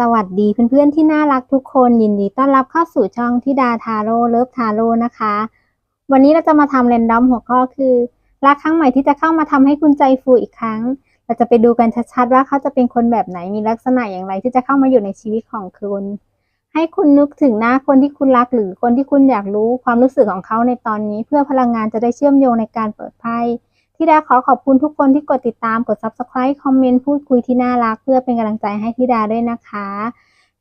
สวัสดีเพื่อนๆที่น่ารักทุกคนยินดีต้อนรับเข้าสู่ช่องทิดาทาโร่เลิฟทาโร่นะคะ วันนี้เราจะมาทำเรนดอมหัวข้อคือรักครั้งใหม่ที่จะเข้ามาทำให้คุณใจฟูอีกครั้ง เราจะไปดูกันชัดๆว่าเขาจะเป็นคนแบบไหนมีลักษณะอย่างไรที่จะเข้ามาอยู่ในชีวิตของคุณ ให้คุณนึกถึงหน้าคนที่คุณรักหรือคนที่คุณอยากรู้ความรู้สึกของเขาในตอนนี้ เพื่อพลังงานจะได้เชื่อมโยงในการเปิดไพ่ ที่ดาขอขอบคุณทุกคนที่กดติดตาม กด subscribe คอมเมนต์ พูดคุยที่น่ารัก เพื่อเป็นกำลังใจให้ทิดาด้วยนะคะ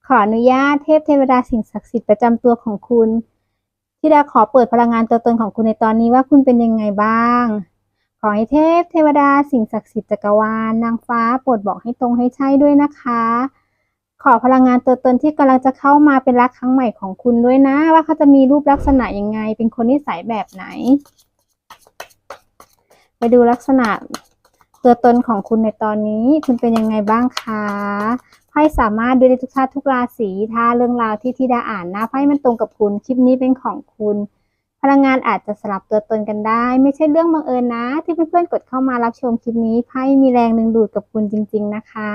ขออนุญาตเทพเทวดาสิ่งศักดิ์สิทธิ์ประจำตัวของคุณทิดาขอเปิดพลังงานตัวตนของคุณในตอนนี้ว่าคุณเป็นยังไงบ้าง ขอให้เทพเทวดาสิ่งศักดิ์สิทธิ์จักรวาลนางฟ้าโปรดบอกให้ตรงให้ใช่ด้วยนะคะ ขอพลังงานตัวตนที่กำลังจะเข้ามาเป็นรักครั้งใหม่ของคุณด้วยนะ ว่าเขาจะมีรูปลักษณะยังไง เป็นคนนิสัยแบบไหน ดูลักษณะตัวตนของคุณในตอนนี้ คุณเป็นยังไงบ้างคะไพ่สามารถดูได้ทุกชาติทุกราศีถ้าเรื่องราวที่ที่ดาอ่านนะไพ่มันตรงกับคุณคลิปนี้เป็นของคุณ พลังงานอาจจะสลับตัวตนกันได้ ไม่ใช่เรื่องบังเอิญนะ ที่เพื่อนๆกดเข้ามารับชมคลิปนี้ไพ่มีแรงดึงดูดกับคุณจริง ๆ นะคะ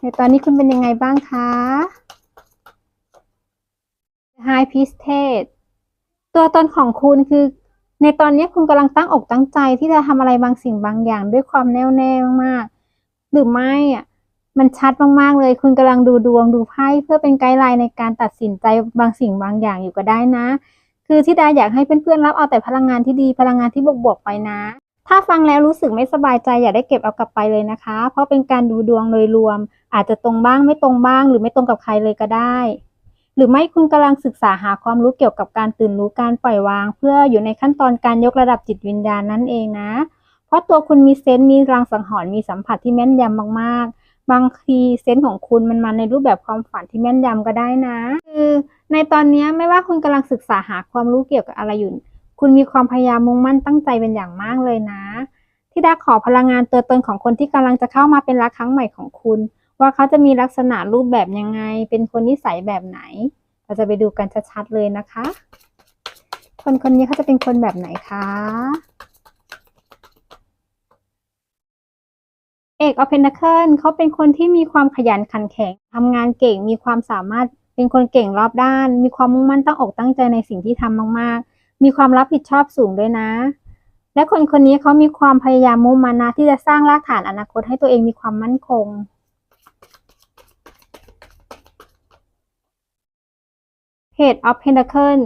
ในตอนนี้คุณเป็นยังไงบ้างคะ High Priestess ตัวตนของคุณคือ ในตอนนี้คุณกำลังตั้งอกตั้งใจที่จะทำอะไรบางสิ่งบางอย่างด้วยความแน่วแน่มากๆ หรือไม่อะมันชัดมากๆเลย คุณกำลังดูดวงดูไพ่เพื่อเป็นไกด์ไลน์ในการตัดสินใจบางสิ่งบางอย่างอยู่ก็ได้นะ คือที่ดาอยากให้เพื่อนๆรับเอาแต่พลังงานที่ดีพลังงานที่บวกๆไปนะ ถ้าฟังแล้วรู้สึกไม่สบายใจอย่าได้เก็บเอากลับไปเลยนะคะ เพราะเป็นการดูดวงโดยรวม อาจจะตรงบ้างไม่ตรงบ้าง หรือไม่ตรงกับใครเลยก็ได้ หรือไม่คุณกำลังศึกษาหาความรู้เกี่ยวกับการตื่นรู้การปล่อยวาง เพื่ออยู่ในขั้นตอนการยกระดับจิตวิญญาณนั่นเองนะ เพราะตัวคุณมีเซนต์มีรางสังหรณ์มีสัมผัสที่แม่นยำมากๆ บางทีเซนส์ของคุณมันมาในรูปแบบความฝันที่แม่นยำก็ได้นะ คือในตอนนี้ไม่ว่าคุณกำลังศึกษาหาความรู้เกี่ยวกับอะไรอยู่ คุณมีความพยายามมุ่งมั่นตั้งใจเป็นอย่างมากเลยนะที่ดาขอพลังงานตัวตนของคนที่กำลังจะเข้ามาเป็นรักครั้งใหม่ของคุณ ว่าเขาจะมีลักษณะรูปแบบยังไง เป็นคนนิสัยแบบไหน เราจะไปดูกันชัดๆเลยนะคะ คนคนนี้เขาจะเป็นคนแบบไหนคะ เอกออฟเพนทาเคิลเขาเป็นคนที่มีความขยันขันแข็งทำงานเก่ง มีความสามารถ เป็นคนเก่งรอบด้าน มีความมุ่งมั่นตั้งอกตั้งใจในสิ่งที่ทำมากๆ มีความรับผิดชอบสูงด้วยนะและคนคนนี้เขามีความพยายามมุ่งมั่นนะที่จะสร้างรากฐานอนาคตให้ตัวเองมีความมั่นคง Page of Pentacle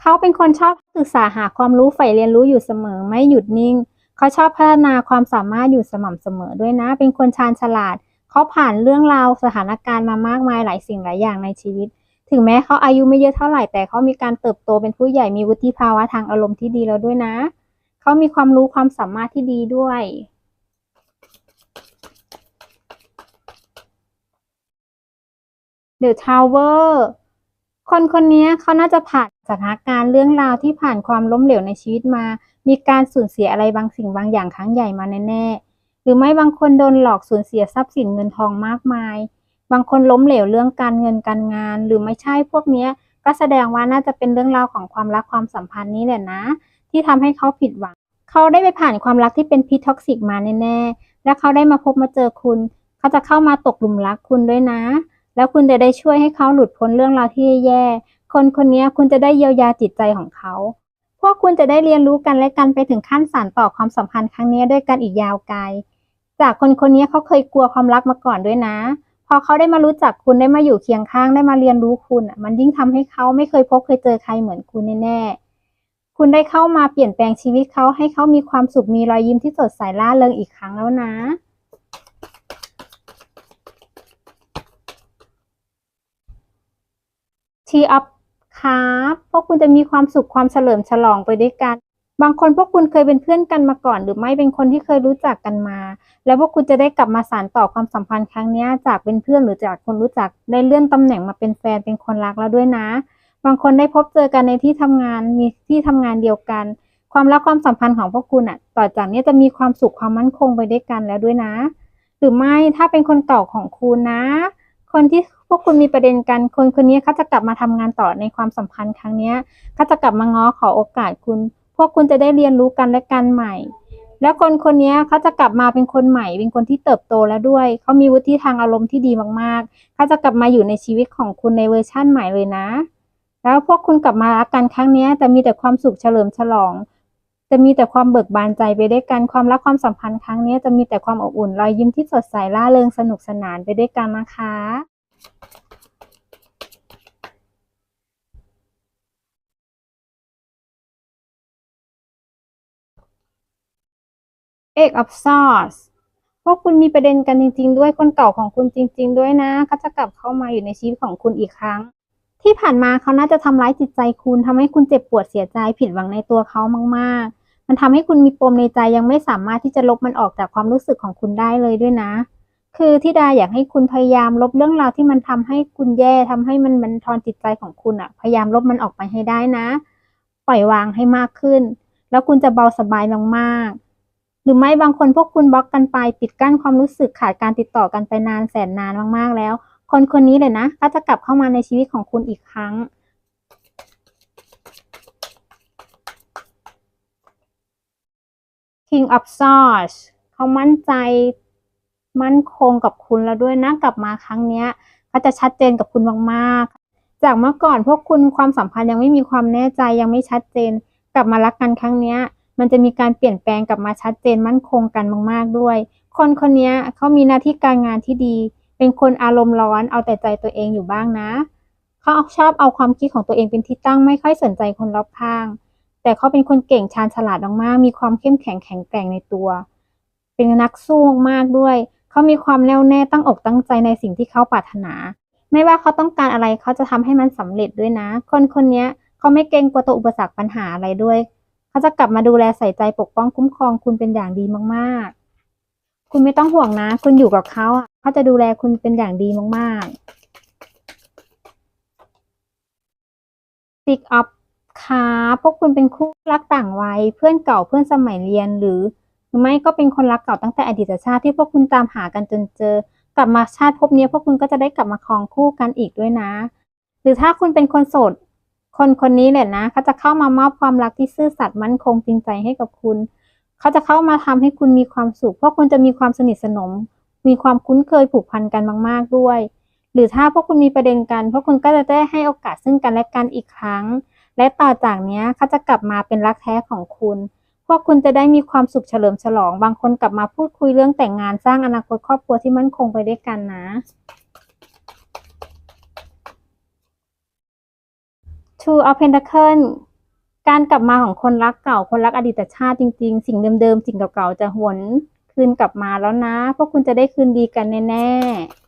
เขาเป็นคนชอบศึกษาหาความรู้ใฝ่เรียนรู้อยู่เสมอไม่หยุดนิ่ง เขาชอบพัฒนาความสามารถอยู่สม่ำเสมอด้วยนะ เป็นคนชาญฉลาด เขาผ่านเรื่องราวสถานการณ์มามากมายหลายสิ่งหลายอย่างในชีวิต ถึงแม้เขาอายุไม่เยอะเท่าไหร่แต่เขามีการเติบโตเป็นผู้ใหญ่มีวุฒิภาวะทางอารมณ์ที่ดีแล้วด้วยนะ เขามีความรู้ความสามารถที่ดีด้วย The Tower คนคนนี้เขาน่าจะผ่านสถานการณ์เรื่องราวที่ผ่านความล้มเหลวในชีวิตมา มีการสูญเสียอะไรบางสิ่งบางอย่างครั้งใหญ่มาแน่ๆ หรือไม่บางคนโดนหลอกสูญเสียทรัพย์สินเงินทองมากมาย บางคนล้มเหลวเรื่องการเงินการงาน หรือไม่ใช่พวกนี้ก็แสดงว่าน่าจะเป็นเรื่องราวของความรักความสัมพันธ์นี้แหละนะ ที่ทำให้เขาผิดหวัง เขาได้ไปผ่านความรักที่เป็นพิษท็อกซิกมาแน่ๆ และเขาได้มาพบมาเจอคุณ เขาจะเข้ามาตกหลุมรักคุณด้วยนะ แล้วคุณจะได้ช่วยให้เขาหลุดพ้นเรื่องราวที่แย่ๆคนคนนี้คุณจะได้เยียวยาจิตใจของเขา พวกคุณจะได้เรียนรู้กันและกันไปถึงขั้นสานต่อความสัมพันธ์ครั้งนี้ด้วยกันอีกยาวไกล จากคนคนนี้เขาเคยกลัวความรักมาก่อนด้วยนะ พอเขาได้มารู้จักคุณได้มาอยู่เคียงข้างได้มาเรียนรู้คุณ มันยิ่งทำให้เขาไม่เคยพบเคยเจอใครเหมือนคุณแน่ๆ คุณได้เข้ามาเปลี่ยนแปลงชีวิตเขาให้เขามีความสุขมีรอยยิ้มที่สดใสร่าเริงอีกครั้งแล้วนะ ทีอัพครับพวกคุณจะมีความสุขความเฉลิมฉลองไปด้วยกัน บางคนพวกคุณเคยเป็นเพื่อนกันมาก่อน หรือไม่เป็นคนที่เคยรู้จักกันมา แล้วพวกคุณจะได้กลับมาสานต่อความสัมพันธ์ครั้งนี้จากเป็นเพื่อนหรือจากคนรู้จักได้เลื่อนตำแหน่งมาเป็นแฟนเป็นคนรักแล้วด้วยนะ บางคนได้พบเจอกันในที่ทำงานมีที่ทำงานเดียวกัน ความรักความสัมพันธ์ของพวกคุณอะ ต่อจากนี้จะมีความสุขความมั่นคงไปด้วยกันแล้วด้วยนะ หรือไม่ถ้าเป็นคนเก่าของคุณนะ คนที่พวกคุณมีประเด็นกันคนคนนี้เขาจะกลับมาทำงานต่อในความสัมพันธ์ครั้งนี้เขาจะกลับมาง้อขอโอกาสคุณ พวกคุณจะได้เรียนรู้กันและกันใหม่ แล้วคนคนนี้เขาจะกลับมาเป็นคนใหม่ เป็นคนที่เติบโตแล้วด้วยเขามีวุฒิทางอารมณ์ที่ดีมากๆเขาจะกลับมาอยู่ในชีวิตของคุณในเวอร์ชั่นใหม่เลยนะ แล้วพวกคุณกลับมารักกันครั้งนี้จะมีแต่ความสุขเฉลิมฉลอง จะมีแต่ความเบิกบานใจไปด้วยกัน ความรักความสัมพันธ์ครั้งนี้จะมีแต่ความอบอุ่นรอยยิ้มที่สดใสร่าเริงสนุกสนานไปด้วยกันนะคะเอก of Swords พวกคุณมีประเด็นกันจริง ๆ ด้วยคนเก่าของคุณจริง ๆ ด้วยนะเขาจะกลับเข้ามาอยู่ในชีวิตของคุณอีกครั้ง ที่ผ่านมาเขาน่าจะทำร้ายจิตใจคุณทำให้คุณเจ็บปวดเสียใจผิดหวังในตัวเขามาก ๆ มันทำให้คุณมีปมในใจยังไม่สามารถที่จะลบมันออกจากความรู้สึกของคุณได้เลยด้วยนะ คือที่ดาอยากให้คุณพยายามลบเรื่องราวที่มันทำให้คุณแย่ทำให้มันบันทอนจิตใจของคุณอะพยายามลบมันออกไปให้ได้นะ ปล่อยวางให้มากขึ้น แล้วคุณจะเบาสบายมากๆหรือไม่บางคนพวกคุณบล็อกกันไปปิดกั้นความรู้สึกขาดการติดต่อกันไปนานแสนนานมากๆแล้ว คนคนนี้เลยนะก็จะกลับเข้ามาในชีวิตของคุณอีกครั้ง King of Swords เขามั่นใจมั่นคงกับคุณแล้วด้วยนะกลับมาครั้งเนี้ยเขาจะชัดเจนกับคุณมากๆ จากเมื่อก่อนพวกคุณความสัมพันธ์ยังไม่มีความแน่ใจยังไม่ชัดเจน กลับมารักกันครั้งเนี้ยมันจะมีการเปลี่ยนแปลงกลับมาชัดเจนมั่นคงกันมาก ๆด้วย คนคนนี้เขามีหน้าที่การงานที่ดี เป็นคนอารมณ์ร้อนเอาแต่ใจตัวเองอยู่บ้างนะ เขาชอบเอาความคิดของตัวเองเป็นที่ตั้งไม่ค่อยสนใจคนรอบข้าง แต่เขาเป็นคนเก่งชาญฉลาดมากๆมีความเข้มแข็งแข็งแกร่งในตัว เป็นนักสู้มากด้วย เขามีความแน่วแน่ตั้งอกตั้งใจในสิ่งที่เขาปรารถนา ไม่ว่าเขาต้องการอะไรเขาจะทำให้มันสำเร็จด้วยนะ คนคนนี้เขาไม่เกรงกลัวตัวอุปสรรคปัญหาอะไรด้วย เขาจะกลับมาดูแลใส่ใจปกป้องคุ้มครองคุณเป็นอย่างดีมากๆ คุณไม่ต้องห่วงนะ คุณอยู่กับเขาอะเขาจะดูแลคุณเป็นอย่างดีมากๆ Stick up ค่ะพวกคุณเป็นคู่รักต่างวัย เพื่อนเก่าเพื่อนสมัยเรียนหรือหรือไม่ก็เป็นคนรักเก่าตั้งแต่อดีตชาติที่พวกคุณตามหากันจนเจอ กลับมาชาติภพนี้พวกคุณก็จะได้กลับมาครองคู่กันอีกด้วยนะ หรือถ้าคุณเป็นคนโสดคนคนนี้แหละนะเขาจะเข้ามามอบความรักที่ซื่อสัตย์มั่นคงจริงใจให้กับคุณ เขาจะเข้ามาทำให้คุณมีความสุข เพราะคุณจะมีความสนิทสนม มีความคุ้นเคยผูกพันกันมาก ๆด้วย หรือถ้าพวกคุณมีประเด็นกัน พวกคุณก็จะได้ให้โอกาสซึ่งกันและกันอีกครั้ง และต่อจากนี้เขาจะกลับมาเป็นรักแท้ของคุณ พวกคุณจะได้มีความสุขเฉลิมฉลอง บางคนกลับมาพูดคุยเรื่องแต่งงานสร้างอนาคตครอบครัวที่มั่นคงไปด้วยกันนะ Two of Pentacles การกลับมาของคนรักเก่า คนรักอดีตชาติจริง ๆ สิ่งเดิมๆ สิ่งเก่าๆ จะหวนคืนกลับมาแล้วนะ พวกคุณจะได้คืนดีกันแน่ๆ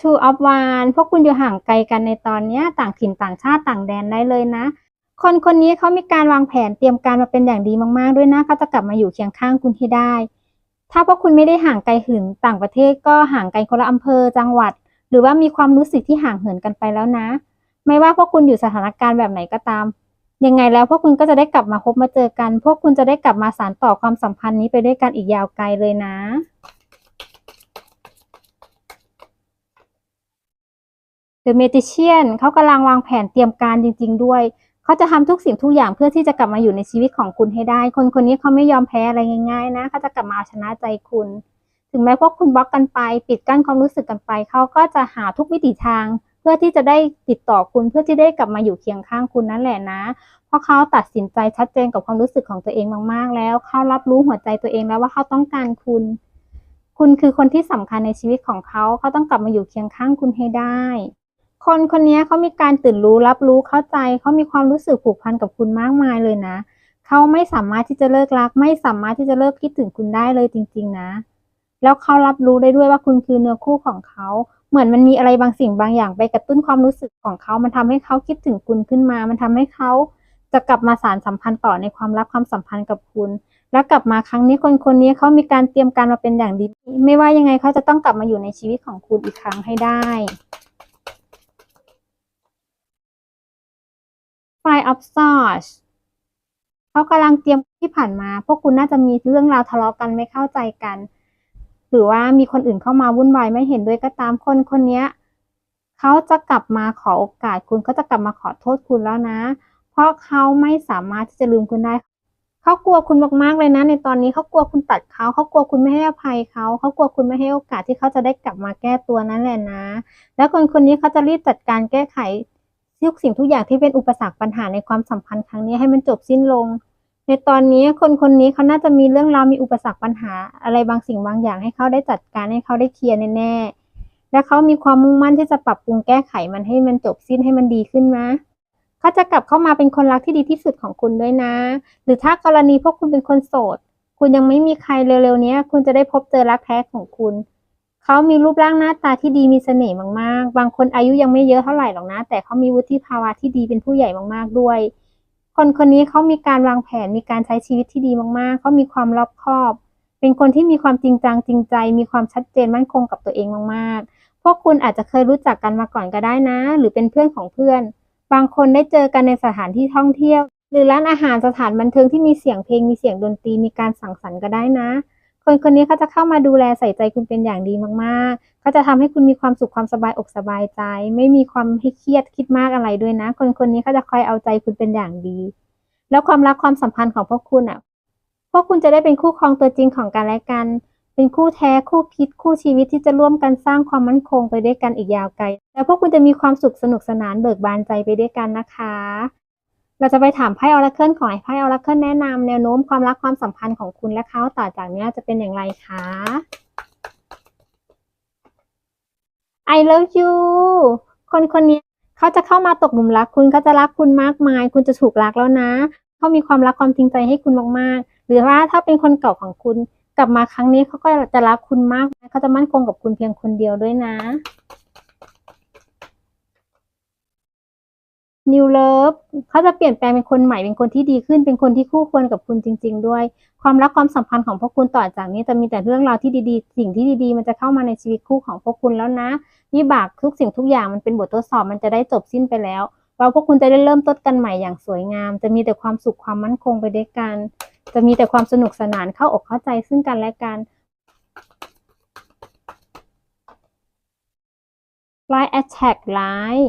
Two of Wands พวกคุณอยู่ห่างไกลกันในตอนนี้ต่างถิ่นต่างชาติต่างแดนได้เลยนะ คนคนนี้เขามีการวางแผนเตรียมการมาเป็นอย่างดีมากๆ ด้วยนะเขาจะกลับมาอยู่เคียงข้างคุณให้ได้ ถ้าพวกคุณไม่ได้ห่างไกลหืนต่างประเทศก็ห่างไกลคนละอำเภอจังหวัด หรือว่ามีความรู้สึกที่ห่างเหินกันไปแล้วนะ ไม่ว่าพวกคุณอยู่สถานการณ์แบบไหนก็ตาม ยังไงแล้วพวกคุณก็จะได้กลับมาพบมาเจอกัน พวกคุณจะได้กลับมาสานต่อความสัมพันธ์นี้ไปด้วยกันอีกยาวไกลเลยนะ The Magician เขากำลังวางแผนเตรียมการจริง ๆ ด้วย เขาจะทำทุกสิ่งทุกอย่างเพื่อที่จะกลับมาอยู่ในชีวิตของคุณให้ได้ คนคนนี้เขาไม่ยอมแพ้อะไรง่าย ๆ นะ เขาจะกลับมาเอาชนะใจคุณ ถึงแม้พวกคุณบล็อกกันไป ปิดกั้นความรู้สึกกันไป เขาก็จะหาทุกวิถีทาง เพื่อที่จะได้ติดต่อคุณเพื่อที่ได้กลับมาอยู่เคียงข้างคุณนั่นแหละนะ เพราะเขาตัดสินใจชัดเจนกับความรู้สึกของตัวเองมากๆ แล้วเขารับรู้หัวใจตัวเองแล้วว่าเขาต้องการคุณ คุณคือคนที่สำคัญในชีวิตของเขาเขาต้องกลับมาอยู่เคียงข้างคุณให้ได้ คนคนนี้เขามีการตื่นรู้รับรู้เข้าใจเขามีความรู้สึกผูกพันกับคุณมากมายเลยนะเขาไม่สามารถที่จะเลิกรัก ไม่สามารถที่จะเลิกคิดถึงคุณได้เลยจริง ๆ นะ แล้วเขารับรู้ได้ด้วยว่าคุณคือเนื้อคู่ของเขา เหมือนมันมีอะไรบางสิ่งบางอย่างไปกระตุ้นความรู้สึกของเขา มันทำให้เขาคิดถึงคุณขึ้นมา มันทำให้เขาจะกลับมาสานสัมพันธ์ต่อในความรักความสัมพันธ์กับคุณ แล้วกลับมาครั้งนี้คนคนนี้เขามีการเตรียมการมาเป็นอย่างดี ไม่ว่ายังไงเขาจะต้องกลับมาอยู่ในชีวิตของคุณอีกครั้งให้ได้ Five of Swords เขากำลังเตรียมที่ผ่านมา พวกคุณน่าจะมีเรื่องราวทะเลาะกันไม่เข้าใจกัน หรือว่ามีคนอื่นเข้ามาวุ่นวายไม่เห็นด้วยก็ตามคนคนนี้เขาจะกลับมาขอโอกาสคุณเขาจะกลับมาขอโทษคุณแล้วนะ เพราะเขาไม่สามารถที่จะลืมคุณได้เขากลัวคุณมากๆเลยนะ ในตอนนี้เขากลัวคุณตัดเขาเขากลัวคุณไม่ให้อภัยเขาเขากลัวคุณไม่ให้โอกาสที่เขาจะได้กลับมาแก้ตัวนั่นแหละนะ แล้วคนคนนี้เขาจะรีบจัดการแก้ไขทุกสิ่งทุกอย่างที่เป็นอุปสรรคปัญหาในความสัมพันธ์ครั้งนี้ให้มันจบสิ้นลง ในตอนนี้คนคนนี้เขาน่าจะมีเรื่องราวมีอุปสรรคปัญหา อะไรบางสิ่งบางอย่างให้เขาได้จัดการให้เขาได้เคลียร์แน่ๆและเขามีความมุ่งมั่นที่จะปรับปรุงแก้ไขมันให้มันจบสิ้นให้มันดีขึ้นนะเขาจะกลับเข้ามาเป็นคนรักที่ดีที่สุดของคุณด้วยนะ หรือถ้ากรณีพวกคุณเป็นคนโสด คุณยังไม่มีใครเร็วๆนี้คุณจะได้พบเจอรักแท้ของคุณเขามีรูปร่างหน้าตาที่ดีมีเสน่ห์มากๆ บางคนอายุยังไม่เยอะเท่าไหร่หรอกนะ แต่เขามีวุฒิภาวะที่ดีเป็นผู้ใหญ่มากๆด้วย คนคนนี้เขามีการวางแผนมีการใช้ชีวิตที่ดีมากๆเขามีความรอบคอบ เป็นคนที่มีความจริงจังจริงใจ มีความชัดเจนมั่นคงกับตัวเองมากๆ พวกคุณอาจจะเคยรู้จักกันมาก่อนก็ได้นะ หรือเป็นเพื่อนของเพื่อน บางคนได้เจอกันในสถานที่ท่องเที่ยว หรือร้านอาหารสถานบันเทิงที่มีเสียงเพลงมีเสียงดนตรีมีการสังสรรค์ก็ได้นะ คนคนนี้เขาจะเข้ามาดูแลใส่ใจคุณเป็นอย่างดีมากๆเขาจะทำให้คุณมีความสุขความสบายอกสบายใจ ไม่มีความให้เครียดคิดมากอะไรด้วยนะ คนคนนี้เขาจะคอยเอาใจคุณเป็นอย่างดี แล้วความรักความสัมพันธ์ของพวกคุณอะพวกคุณจะได้เป็นคู่ครองตัวจริงของกันและกัน เป็นคู่แท้คู่คิดคู่ชีวิตที่จะร่วมกันสร้างความมั่นคงไปด้วยกันอีกยาวไกล แล้วพวกคุณจะมีความสุขสนุกสนานเบิกบานใจไปด้วยกันนะคะ เราจะไปถามไพ่ออราเคิลของไอ้ไพ่ออราเคิลแนะนำแนวโน้มความรักความสัมพันธ์ของคุณและเขาต่อจากนี้จะเป็นอย่างไรคะ I love you คนคนนี้เขาจะเข้ามาตกหลุมรักคุณเขาจะรักคุณมากมาย คุณจะถูกรักแล้วนะเขามีความรักความจริงใจให้คุณมากๆ หรือว่าถ้าเป็นคนเก่าของคุณกลับมาครั้งนี้เขาก็จะรักคุณมากเขาจะมั่นคงกับคุณเพียงคนเดียวด้วยนะ New Love เขาจะเปลี่ยนแปลงเป็นคนใหม่เป็นคนที่ดีขึ้น เป็นคนที่คู่ควรกับคุณจริง ๆ ด้วย ความรักความสัมพันธ์ของพวกคุณต่อจากนี้จะมีแต่เรื่องราวที่ดีๆ สิ่งที่ดีๆ มันจะเข้ามาในชีวิตคู่ของพวกคุณแล้วนะวิบากทุกสิ่งทุกอย่างมันเป็นบททดสอบมันจะได้จบสิ้นไปแล้วเราพวกคุณจะได้เริ่มต้นกันใหม่อย่างสวยงาม จะมีแต่ความสุขความมั่นคงไปด้วยกัน จะมีแต่ความสนุกสนานเข้าอกเข้าใจซึ่งกันและกัน Line Attack Line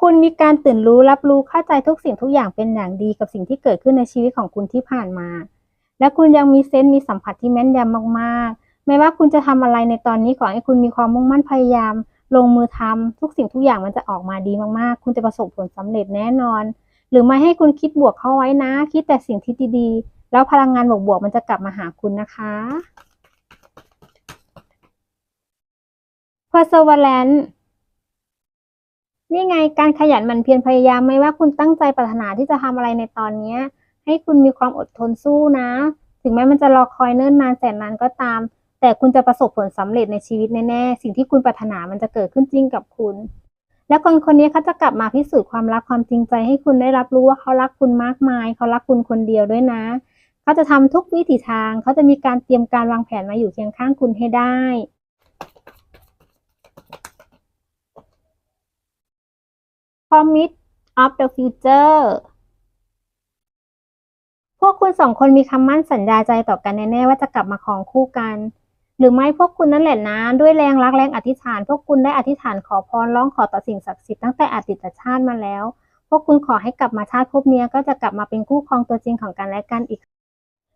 คุณมีการตื่นรู้รับรู้เข้าใจทุกสิ่งทุกอย่างเป็นอย่างดีกับสิ่งที่เกิดขึ้นในชีวิตของคุณที่ผ่านมา และคุณยังมีเซนส์มีสัมผัสที่แม่นยำมากๆ ไม่ว่าคุณจะทำอะไรในตอนนี้ขอให้คุณมีความมุ่งมั่นพยายาม ลงมือทำทุกสิ่งทุกอย่างมันจะออกมาดีมากๆ คุณจะประสบผลสำเร็จแน่นอน หรือไม่ให้คุณคิดบวกเข้าไว้นะ คิดแต่สิ่งที่ดีๆ แล้วพลังงานบวกๆมันจะกลับมาหาคุณนะคะ Perseverance นี่ไงการขยันหมั่นเพียรพยายามไม่ว่าคุณตั้งใจปรารถนาที่จะทำอะไรในตอนเนี้ย ให้คุณมีความอดทนสู้นะ ถึงแม้มันจะรอคอยเนิ่นนานแสนนานก็ตาม แต่คุณจะประสบผลสำเร็จในชีวิตแน่ๆสิ่งที่คุณปรารถนามันจะเกิดขึ้นจริงกับคุณ และคนคนนี้เขาจะกลับมาพิสูจน์ความรักความจริงใจ ให้คุณได้รับรู้ว่าเขารักคุณมากมาย เขารักคุณคนเดียวด้วยนะเขาจะทำทุกวิถีทาง เขาจะมีการเตรียมการวางแผนมาอยู่เคียงข้างคุณให้ได้ Promise of the Future พวกคุณสองคนมีคำมั่นสัญญาใจต่อกันแน่ๆว่าจะกลับมาครองคู่กัน หรือไม่พวกคุณนั่นแหละนะด้วยแรงรักแรงอธิษฐาน พวกคุณได้อธิษฐานขอพรร้องขอต่อสิ่งศักดิ์สิทธิ์ตั้งแต่อดีตชาติมาแล้ว พวกคุณขอให้กลับมาชาติภพเนี้ยก็จะกลับมาเป็นคู่ครองตัวจริงของกันและกันอีก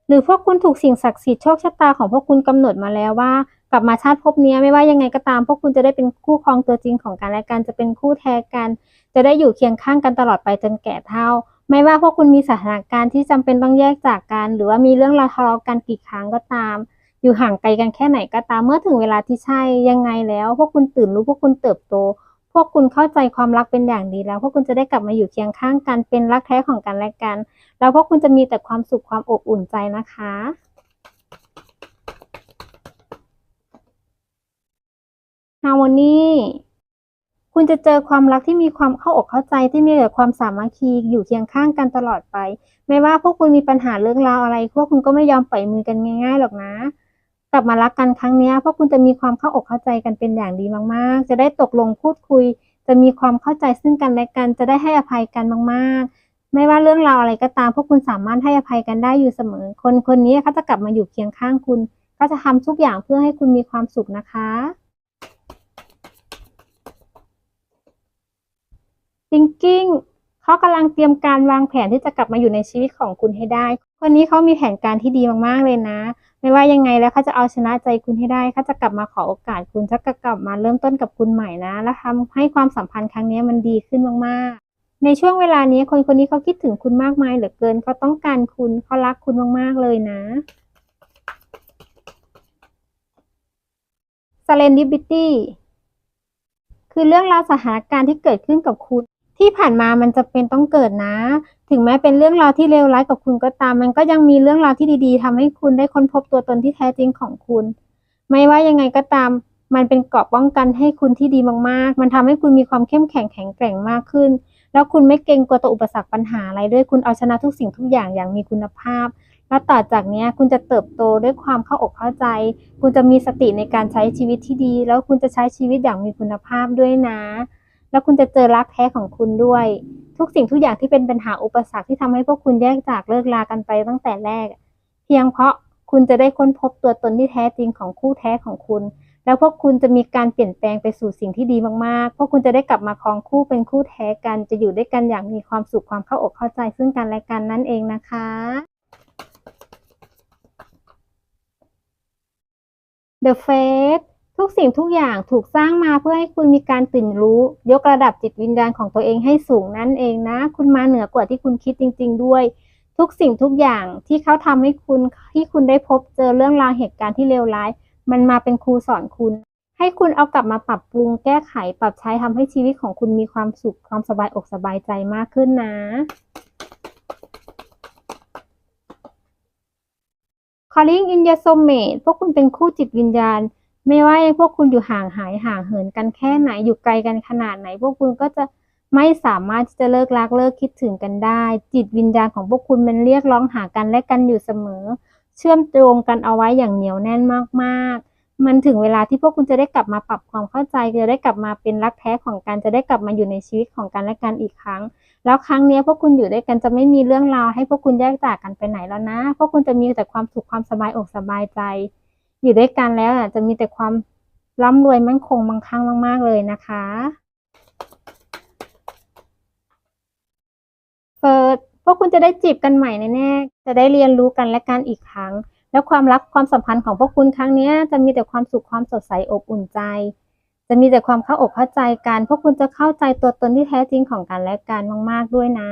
หรือพวกคุณถูกสิ่งศักดิ์สิทธิ์โชคชะตาของพวกคุณกำหนดมาแล้วว่า กลับมาชาติภพนี้ไม่ว่ายังไงก็ตาม พวกคุณจะได้เป็นคู่ครองตัวจริงของกันและกันจะเป็นคู่แท้กัน จะได้อยู่เคียงข้างกันตลอดไปจนแก่เฒ่า ไม่ว่าพวกคุณมีสถานการณ์ที่จำเป็นต้องแยกจากกัน หรือว่ามีเรื่องราวทะเลาะกันกี่ครั้งก็ตาม อยู่ห่างไกลกันแค่ไหนก็ตามเมื่อถึงเวลาที่ใช่ยังไงแล้ว พวกคุณตื่นรู้พวกคุณเติบโต พวกคุณเข้าใจความรักเป็นอย่างดีแล้ว พวกคุณจะได้กลับมาอยู่เคียงข้างกันเป็นรักแท้ของกันและกัน แล้วพวกคุณจะมีแต่ความสุขความอบอุ่นใจนะคะ Harmony คุณจะเจอความรักที่มีความเข้าอกเข้าใจที่มีแต่ความสามัคคีอยู่เคียงข้างกันตลอดไป ไม่ว่าพวกคุณมีปัญหาเรื่องราวอะไร พวกคุณก็ไม่ยอมปล่อยมือกันง่ายๆหรอกนะ กลับมารักกันครั้งนี้พวกคุณจะมีความเข้าอกเข้าใจกันเป็นอย่างดีมากๆ จะได้ตกลงพูดคุย จะมีความเข้าใจซึ่งกันและกัน จะได้ให้อภัยกันมากๆ ไม่ว่าเรื่องราวอะไรก็ตาม พวกคุณสามารถให้อภัยกันได้อยู่เสมอ คนคนนี้เขาจะกลับมาอยู่เคียงข้างคุณ ก็จะทำทุกอย่างเพื่อให้คุณมีความสุขนะคะ thinking เขากำลังเตรียมการวางแผนที่จะกลับมาอยู่ในชีวิตของคุณให้ได้ คนนี้เขามีแผนการที่ดีมากๆเลยนะ ไม่ว่ายังไงแล้วเขาจะเอาชนะใจคุณให้ได้เขาจะกลับมาขอโอกาสคุณจะกลับมาเริ่มต้นกับคุณใหม่นะ และทำให้ความสัมพันธ์ครั้งนี้มันดีขึ้นมากๆในช่วงเวลานี้คนคนนี้เขาคิดถึงคุณมากมายเหลือเกินเขาต้องการคุณเขารักคุณมาก ๆ เลยนะ serendipity คือเรื่องราวสถานการณ์ที่เกิดขึ้นกับคุณ ที่ผ่านมามันจะเป็นต้องเกิดนะ ถึงแม้เป็นเรื่องราวที่เลวร้ายกับคุณก็ตาม มันก็ยังมีเรื่องราวที่ดีๆทำให้คุณได้ค้นพบตัวตนที่แท้จริงของคุณ ไม่ว่ายังไงก็ตาม มันเป็นเกราะป้องกันให้คุณที่ดีมากๆ มันทำให้คุณมีความเข้มแข็งแข็งแกร่งมากขึ้น แล้วคุณไม่เกรงกลัวต่ออุปสรรคปัญหาอะไรด้วย คุณเอาชนะทุกสิ่งทุกอย่างอย่างมีคุณภาพ แล้วต่อจากนี้คุณจะเติบโตด้วยความเข้าอกเข้าใจ คุณจะมีสติในการใช้ชีวิตที่ดี แล้วคุณจะใช้ชีวิตอย่างมีคุณภาพด้วยนะ แล้วคุณจะเจอรักแท้ของคุณด้วย ทุกสิ่งทุกอย่างที่เป็นปัญหาอุปสรรคที่ทำให้พวกคุณแยกจากเลิกลากันไปตั้งแต่แรก เพียงเพราะคุณจะได้ค้นพบตัวตนที่แท้จริงของคู่แท้ของคุณ แล้วพวกคุณจะมีการเปลี่ยนแปลงไปสู่สิ่งที่ดีมากๆ พวกคุณจะได้กลับมาครองคู่เป็นคู่แท้กัน จะอยู่ด้วยกันอย่างมีความสุขความเข้าอกเข้าใจซึ่งกันและกันนั่นเองนะคะ The Face ทุกสิ่งทุกอย่างถูกสร้างมาเพื่อให้คุณมีการตื่นรู้ ยกระดับจิตวิญญาณของตัวเองให้สูงนั่นเองนะ คุณมาเหนือกว่าที่คุณคิดจริง ๆ ด้วย ทุกสิ่งทุกอย่างที่เขาทำให้คุณที่คุณได้พบเจอเรื่องราวเหตุการณ์ที่เลวร้าย มันมาเป็นครูสอนคุณ ให้คุณเอากลับมาปรับปรุงแก้ไขปรับใช้ทำให้ชีวิตของคุณมีความสุขความสบายอกสบายใจมากขึ้นนะ Calling in your soulmate พวกคุณเป็นคู่จิตวิญญาณ ไม่ว่าพวกคุณอยู่ห่างหายห่างเหินกันแค่ไหนอยู่ไกลกันขนาดไหน พวกคุณก็จะไม่สามารถที่จะเลิกรักเลิกคิดถึงกันได้ จิตวิญญาณของพวกคุณมันเรียกร้องหากันและกันอยู่เสมอ เชื่อมโยงกันเอาไว้อย่างเหนียวแน่นมากๆ มันถึงเวลาที่พวกคุณจะได้กลับมาปรับความเข้าใจจะได้กลับมาเป็นรักแท้ของกันจะได้กลับมาอยู่ในชีวิตของกันและกันอีกครั้ง แล้วครั้งนี้พวกคุณอยู่ด้วยกันจะไม่มีเรื่องราวให้พวกคุณแยกจากกันไปไหนแล้วนะ พวกคุณจะมีแต่ความสุขความสบายอกสบายใจ อยู่ด้วยกันแล้วอะจะมีแต่ความร่ำรวยมั่นคงมั่งคั่งมากๆเลยนะคะเฟิร์สพวกคุณจะได้จีบกันใหม่แน่ๆจะได้เรียนรู้กันและกันอีกครั้ง แล้วความรักความสัมพันธ์ของพวกคุณครั้งนี้จะมีแต่ความสุขความสดใสอบอุ่นใจ จะมีแต่ความเข้าอกเข้าใจกัน พวกคุณจะเข้าใจตัวตนที่แท้จริงของกันและกันมาก ๆด้วยนะ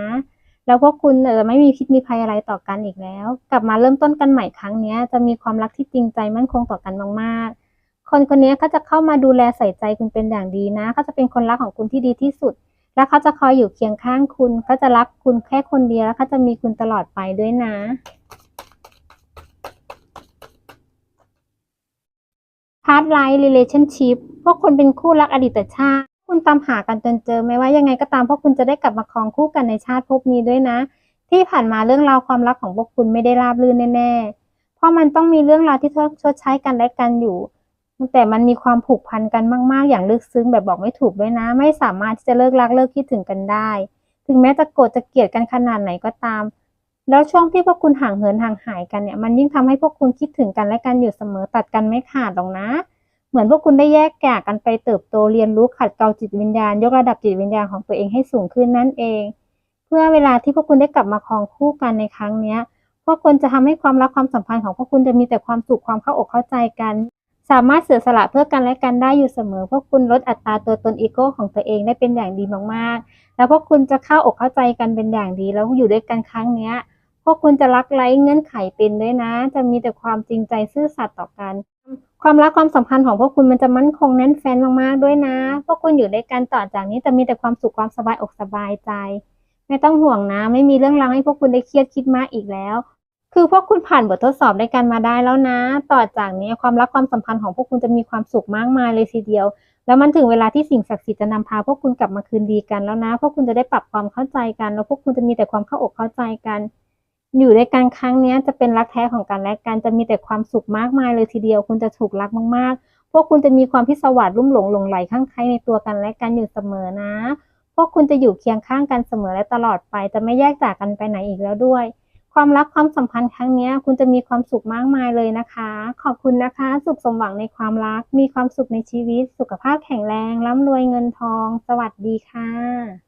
แล้วพวกคุณจะไม่มีพิษมีภัยอะไรต่อกันอีกแล้ว กลับมาเริ่มต้นกันใหม่ครั้งนี้จะมีความรักที่จริงใจมั่นคงต่อกันมากๆ คนคนนี้เขาจะเข้ามาดูแลใส่ใจคุณเป็นอย่างดีนะเขาจะเป็นคนรักของคุณที่ดีที่สุด และเขาจะคอยอยู่เคียงข้างคุณเขาจะรักคุณแค่คนเดียวแล้วเขาจะมีคุณตลอดไปด้วยนะพาร์ทไลท์ relationship พวกคุณเป็นคู่รักอดีตชาติ คุณตามหากันจนเจอไม่ว่ายังไงก็ตามพวกคุณจะได้กลับมาครองคู่กันในชาติภพนี้ด้วยนะ ที่ผ่านมาเรื่องราวความรักของพวกคุณไม่ได้ราบรื่นแน่ๆ เพราะมันต้องมีเรื่องราวที่ชดใช้กันและกันอยู่ แต่มันมีความผูกพันกันมากๆ อย่างลึกซึ้งแบบบอกไม่ถูกด้วยนะ ไม่สามารถที่จะเลิกรักเลิกคิดถึงกันได้ ถึงแม้จะโกรธจะเกลียดกันขนาดไหนก็ตาม แล้วช่วงที่พวกคุณห่างเหินห่างหายกันเนี่ย มันยิ่งทำให้พวกคุณคิดถึงกันและกันอยู่เสมอตัดกันไม่ขาดหรอกนะ เหมือนพวกคุณได้แยกจากกันไปเติบโตเรียนรู้ขัดเกลาจิตวิญญาณ ยกระดับจิตวิญญาณของตัวเองให้สูงขึ้นนั่นเอง เพื่อเวลาที่พวกคุณได้กลับมาครองคู่กันในครั้งเนี้ยพวกคุณจะทำให้ความรักความสัมพันธ์ของพวกคุณจะมีแต่ความสุขความเข้าอกเข้าใจกัน สามารถเสียสละเพื่อกันและกันได้อยู่เสมอ พวกคุณลดอัตราตัวตนอีโก้ของตัวเองได้เป็นอย่างดีมากๆ แล้วพวกคุณจะเข้าอกเข้าใจกันเป็นอย่างดี แล้วอยู่ด้วยกันครั้งเนี้ยพวกคุณจะรักไร้เงื่อนไขเป็นด้วยนะ จะมีแต่ความจริงใจซื่อสัตย์ต่อกัน ความรักความสัมพันธ์ของพวกคุณมันจะมั่นคงแน่นแฟ้นมากๆด้วยนะ พวกคุณอยู่ด้วยกันต่อจากนี้จะมีแต่ความสุขความสบายอกสบายใจ ไม่ต้องห่วงนะ ไม่มีเรื่องราวให้พวกคุณได้เครียดคิดมากอีกแล้ว คือพวกคุณผ่านบททดสอบด้วยกันมาได้แล้วนะ ต่อจากนี้ความรักความสัมพันธ์ของพวกคุณจะมีความสุขมากมายเลยทีเดียว แล้วมันถึงเวลาที่สิ่งศักดิ์สิทธิ์จะนำพาพวกคุณกลับมาคืนดีกันแล้วนะ พวกคุณจะได้ปรับความเข้าใจกัน แล้วพวกคุณจะมีแต่ความเข้าอกเข้าใจกัน อยู่ด้วยกันครั้งนี้จะเป็นรักแท้ของกันและกันจะมีแต่ความสุขมากมายเลยทีเดียว คุณจะถูกรักมากๆ พวกคุณจะมีความพิศวาสลุ่มหลงหลงไหลข้างใครในตัวกันและกันอยู่เสมอนะ พวกคุณจะอยู่เคียงข้างกันเสมอและตลอดไป จะไม่แยกจากกันไปไหนอีกแล้วด้วย ความรักความสัมพันธ์ครั้งนี้คุณจะมีความสุขมากมายเลยนะคะ ขอบคุณนะคะ สุขสมหวังในความรัก มีความสุขในชีวิต สุขภาพแข็งแรงร่ำรวยเงินทอง สวัสดีค่ะ